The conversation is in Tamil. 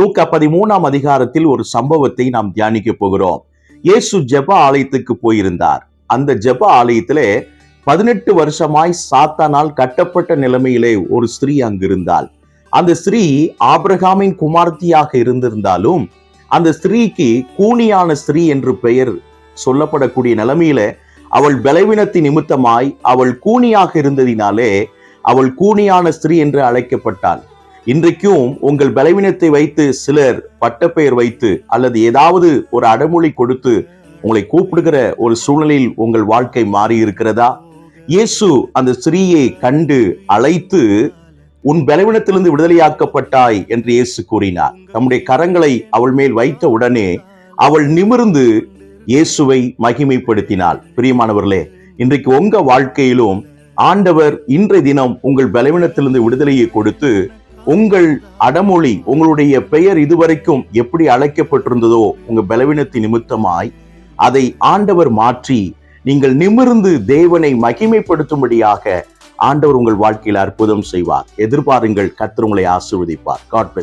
லூக்கா பதிமூணாம் அதிகாரத்தில் ஒரு சம்பவத்தை நாம் தியானிக்க போகிறோம். இயேசு ஜெப ஆலயத்துக்கு போயிருந்தார். அந்த ஜெப ஆலயத்திலே பதினெட்டு வருஷமாய் சாத்தானால் கட்டப்பட்ட நிலைமையிலே ஒரு ஸ்திரீ அங்கிருந்தாள். அந்த ஸ்திரீ ஆபிரகாமின் குமார்த்தியாக இருந்திருந்தாலும் அந்த ஸ்திரீக்கு கூனியான ஸ்திரீ என்று பெயர் சொல்லப்படக்கூடிய நிலைமையில அவள் பலவீனத்தின் நிமித்தமாய் அவள் கூனியாக இருந்ததினாலே அவள் கூனியான ஸ்திரீ என்று அழைக்கப்பட்டாள். இன்றைக்கும் உங்கள் பலவீனத்தை வைத்து சிலர் பட்டப்பெயர் வைத்து அல்லது ஏதாவது ஒரு அடமொழி கொடுத்து உங்களை கூப்பிடுகிற ஒரு சூழ்நிலையில் உங்கள் வாழ்க்கை மாறி இருக்கிறதா இயேசு அந்த ஸ்திரீயை கண்டு அழைத்து உன் பலவீனத்திலிருந்து விடுதலையாக்கப்பட்டாய் என்று இயேசு கூறினார். தம்முடைய கரங்களை அவள் மேல் வைத்த உடனே அவள் நிமிர்ந்து இயேசுவை மகிமைப்படுத்தினாள். பிரியமானவர்களே இன்றைக்கு உங்க வாழ்க்கையிலும் ஆண்டவர் இன்றைய தினம் உங்கள் பலவீனத்திலிருந்து விடுதலையை கொடுத்து உங்கள் அடமொழி உங்களுடைய பெயர் இதுவரைக்கும் எப்படி அழைக்கப்பட்டிருந்ததோ உங்க பலவீனத்தின் நிமித்தமாய் அதை ஆண்டவர் மாற்றி நீங்கள் நிமிர்ந்து தேவனை மகிமைப்படுத்தும்படியாக ஆண்டவர் உங்கள் வாழ்க்கையில் அற்புதம் செய்வார். எதிர்பாருங்கள் கத்திர உங்களை ஆசிர்வதிப்பார். காட்